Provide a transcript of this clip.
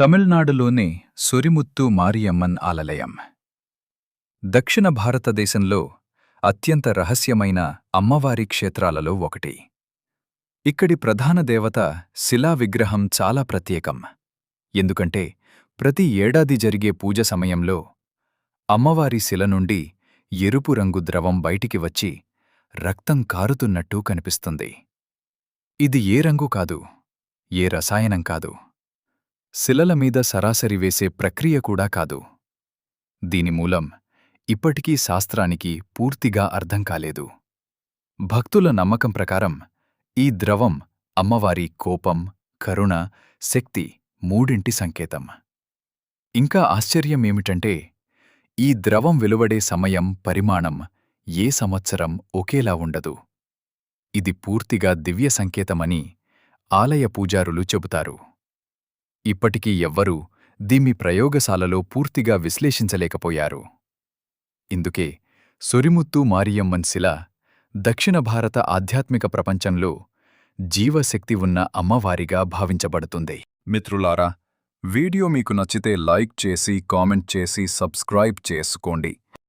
తమిళనాడులోని సొరిముత్తు మారియమ్మన్ ఆలయం దక్షిణ భారతదేశంలో అత్యంత రహస్యమైన అమ్మవారి క్షేత్రాలలో ఒకటి. ఇక్కడి ప్రధాన దేవత శిలా విగ్రహం చాలా ప్రత్యేకం. ఎందుకంటే ప్రతి ఏడాది జరిగే పూజ సమయంలో అమ్మవారి శిల నుండి ఎరుపు రంగు ద్రవం బయటికి వచ్చి రక్తం కారుతున్నట్టు కనిపిస్తుంది. ఇది ఏ రంగు కాదు ఏ రసాయనం కాదు. శిలల మీద సరాసరి వేసే ప్రక్రియ కూడా కాదు. దీని మూలం ఇప్పటికీ శాస్త్రానికి పూర్తిగా అర్థం కాలేదు. భక్తుల నమ్మకం ప్రకారం ఈ ద్రవం అమ్మవారి కోపం కరుణ శక్తి మూడింటి సంకేతం. ఇంకా ఆశ్చర్యమేమిటంటే ఈ ద్రవం వెలువడే సమయం పరిమాణం ఏ సంవత్సరం ఒకేలా ఉండదు. ఇది పూర్తిగా దివ్య సంకేతమని ఆలయ పూజారులు చెబుతారు. ఇప్పటికీ ఎవ్వరూ దీన్ని ప్రయోగశాలలో పూర్తిగా విశ్లేషించలేకపోయారు. ఇందుకే సొరిముత్తు మారియమ్మన్ శిల దక్షిణ భారత ఆధ్యాత్మిక ప్రపంచంలో జీవశక్తి ఉన్న అమ్మవారిగా భావించబడుతుంది. మిత్రులారా వీడియో మీకు నచ్చితే లైక్ చేసి కామెంట్ చేసి సబ్స్క్రైబ్ చేసుకోండి.